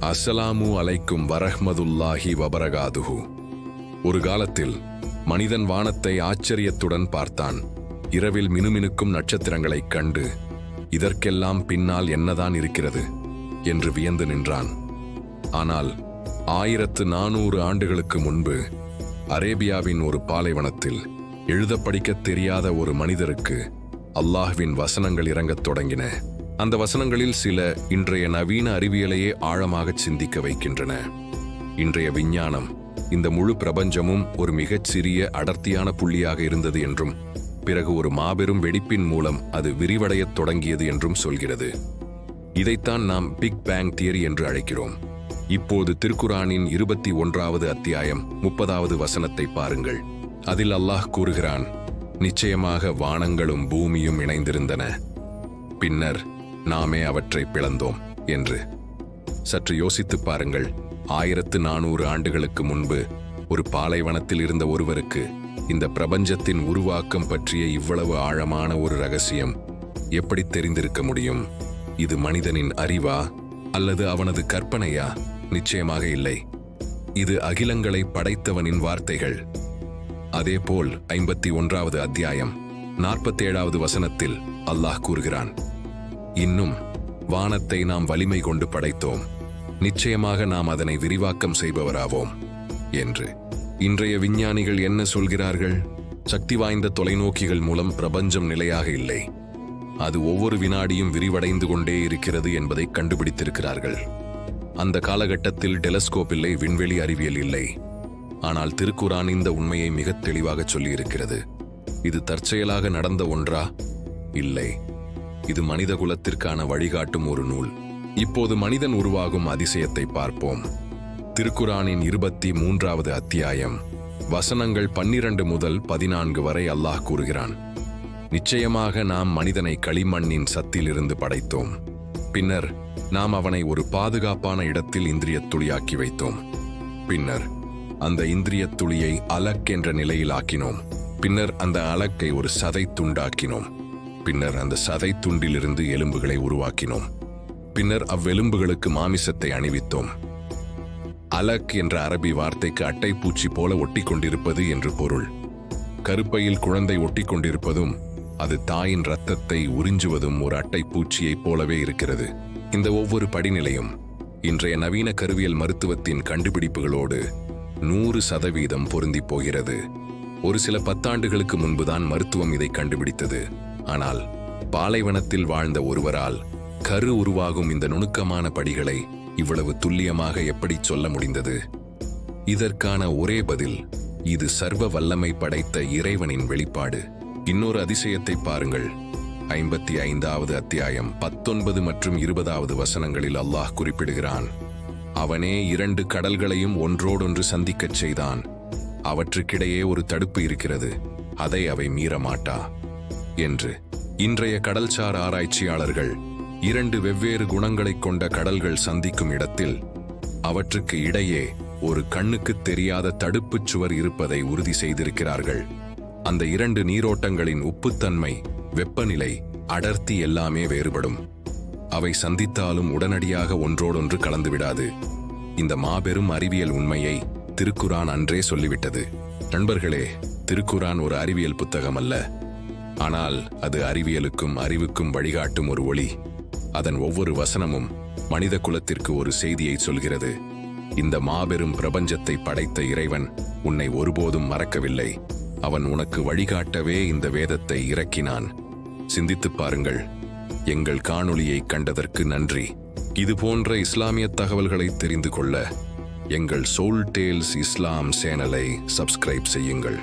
அஸ்ஸலாமு அலைக்கும் வரஹ்மதுல்லாஹி வபரகாதுஹு. ஒரு காலத்தில் மனிதன் வானத்தை ஆச்சரியத்துடன் பார்த்தான். இரவில் மினுமினுக்கும் நட்சத்திரங்களைக் கண்டு இதற்கெல்லாம் பின்னால் என்னதான் இருக்கிறது? என்று வியந்து நின்றான். ஆனால் ஆயிரத்து நானூறு ஆண்டுகளுக்கு முன்பு அரேபியாவின் ஒரு பாலைவனத்தில் எழுதப் படிக்கத் தெரியாத ஒரு மனிதருக்கு அல்லாஹ்வின் வசனங்கள் இறங்கத் தொடங்கின. அந்த வசனங்களில் சில இன்றைய நவீன அறிவியலையே ஆழமாகச் சிந்திக்க வைக்கின்றன. இன்றைய விஞ்ஞானம் இந்த முழு பிரபஞ்சமும் ஒரு மிகச்சிறிய அடர்த்தியான புள்ளியாக இருந்தது என்றும் பிறகு ஒரு மாபெரும் வெடிப்பின் மூலம் அது விரிவடையத் தொடங்கியது என்றும் சொல்கிறது. இதைத்தான் நாம் பிக் பேங் தியரி என்று அழைக்கிறோம். இப்போது திருக்குரானின் இருபத்தி ஒன்றாவது அத்தியாயம் முப்பதாவது வசனத்தை பாருங்கள். அதில் அல்லாஹ் கூறுகிறான் நிச்சயமாக வானங்களும் பூமியும் இணைந்திருந்தன. பின்னர் நாமே அவற்றை பிளந்தோம் என்று. சற்று யோசித்துப் பாருங்கள் ஆயிரத்து நானூறு ஆண்டுகளுக்கு முன்பு ஒரு பாலைவனத்தில் இருந்த ஒருவருக்கு இந்த பிரபஞ்சத்தின் உருவாக்கம் பற்றிய இவ்வளவு ஆழமான ஒரு ரகசியம் எப்படி தெரிந்திருக்க முடியும்? இது மனிதனின் அறிவா அல்லது அவனது கற்பனையா? நிச்சயமாக இல்லை. இது அகிலங்களை படைத்தவனின் வார்த்தைகள். அதேபோல் ஐம்பத்தி ஒன்றாவது அத்தியாயம் நாற்பத்தேழாவது வசனத்தில் அல்லாஹ் கூறுகிறான் இன்னும் வானத்தை நாம் வலிமை கொண்டு படைத்தோம். நிச்சயமாக நாம் அதனை விரிவாக்கம் செய்பவராவோம் என்று இன்றைய விஞ்ஞானிகள் என்ன சொல்கிறார்கள்? சக்தி வாய்ந்த தொலைநோக்கிகள் மூலம் பிரபஞ்சம் நிலையாக இல்லை. அது ஒவ்வொரு வினாடியும் விரிவடைந்து கொண்டே இருக்கிறது என்பதை கண்டுபிடித்திருக்கிறார்கள். அந்த காலகட்டத்தில் டெலஸ்கோப் இல்லை விண்வெளி அறிவியல் இல்லை. ஆனால் திருக்குரான் இந்த உண்மையை மிக தெளிவாக சொல்லியிருக்கிறது. இது தற்செயலாக நடந்த ஒன்றா? இல்லை. இது மனித குலத்திற்கான வழிகாட்டும் ஒரு நூல். இப்போது மனிதன் உருவாகும் அதிசயத்தை பார்ப்போம். திருக்குரானின் இருபத்தி மூன்றாவது அத்தியாயம். வசனங்கள் பன்னிரண்டு முதல் பதினான்கு வரை அல்லாஹ் கூறுகிறான். நிச்சயமாக நாம் மனிதனை களிமண்ணின் சத்திலிருந்து படைத்தோம். பின்னர் நாம் அவனை ஒரு பாதுகாப்பான இடத்தில் இந்திரியத் துளியாக்கி வைத்தோம். பின்னர் அந்த இந்திரியத் துளியை அலக் என்ற நிலையில் ஆக்கினோம். பின்னர் அந்த அலக்கை ஒரு சதை துண்டாக்கினோம். பின்னர் அந்த சதை துண்டிலிருந்து எலும்புகளை உருவாக்கினோம். பின்னர் அவ்வெலும்புகளுக்கு மாமிசத்தை அணிவித்தோம். அலக் என்ற அரபி வார்த்தைக்கு அட்டைப்பூச்சி போல ஒட்டி கொண்டிருப்பது என்று பொருள். கருப்பையில் குழந்தை ஒட்டி கொண்டிருப்பதும் அது தாயின் ரத்தத்தை உறிஞ்சுவதும் ஒரு அட்டைப்பூச்சியைப் போலவே இருக்கிறது. இந்த ஒவ்வொரு படிநிலையும் இன்றைய நவீன கருவியல் மருத்துவத்தின் கண்டுபிடிப்புகளோடு நூறு சதவீதம் பொருந்தி போகிறது. ஒரு சில பத்தாண்டுகளுக்கு முன்புதான் மருத்துவம் இதை கண்டுபிடித்தது. ஆனால் பாலைவனத்தில் வாழ்ந்த ஒருவரால் கரு உருவாகும் இந்த நுணுக்கமான படிகளை இவ்வளவு துல்லியமாக எப்படி சொல்ல முடிந்தது? இதற்கான ஒரே பதில் இது சர்வ வல்லமை படைத்த இறைவனின் வெளிப்பாடு. இன்னொரு அதிசயத்தை பாருங்கள். ஐம்பத்தி ஐந்தாவது அத்தியாயம் பத்தொன்பது மற்றும் இருபதாவது வசனங்களில் அல்லாஹ் குறிப்பிடுகிறான் அவனே இரண்டு கடல்களையும் ஒன்றோடொன்று சந்திக்கச் செய்தான். அவற்றுக்கிடையே ஒரு தடுப்பு இருக்கிறது. அதை அவை மீறமாட்டா? என்று. இன்றைய கடல்சார் ஆராய்ச்சியாளர்கள் இரண்டு வெவ்வேறு குணங்களைக் கொண்ட கடல்கள் சந்திக்கும் இடத்தில் அவற்றுக்கு இடையே ஒரு கண்ணுக்கு தெரியாத தடுப்புச் சுவர் இருப்பதை உறுதி செய்திருக்கிறார்கள். அந்த இரண்டு நீரோட்டங்களின் உப்புத்தன்மை வெப்பநிலை அடர்த்தி எல்லாமே வேறுபடும். அவை சந்தித்தாலும் உடனடியாக ஒன்றோடொன்று கலந்துவிடாது. இந்த மாபெரும் அறிவியல் உண்மையை திருக்குரான் அன்றே சொல்லிவிட்டது. நண்பர்களே திருக்குரான் ஒரு அறிவியல் புத்தகம் அல்ல ஆனால் அது அறிவியலுக்கும் அறிவுக்கும் வழிகாட்டும் ஒரு ஒளி. அதன் ஒவ்வொரு வசனமும் மனித குலத்திற்கு ஒரு செய்தியை சொல்கிறது. இந்த மாபெரும் பிரபஞ்சத்தை படைத்த இறைவன் உன்னை ஒருபோதும் மறக்கவில்லை. அவன் உனக்கு வழிகாட்டவே இந்த வேதத்தை இறக்கினான். சிந்தித்துப் பாருங்கள். எங்கள் காணொளியை கண்டதற்கு நன்றி. இது போன்ற இஸ்லாமிய தகவல்களை தெரிந்து கொள்ள எங்கள் சோல் டேல்ஸ் இஸ்லாம் சேனலை சப்ஸ்கிரைப் செய்யுங்கள்.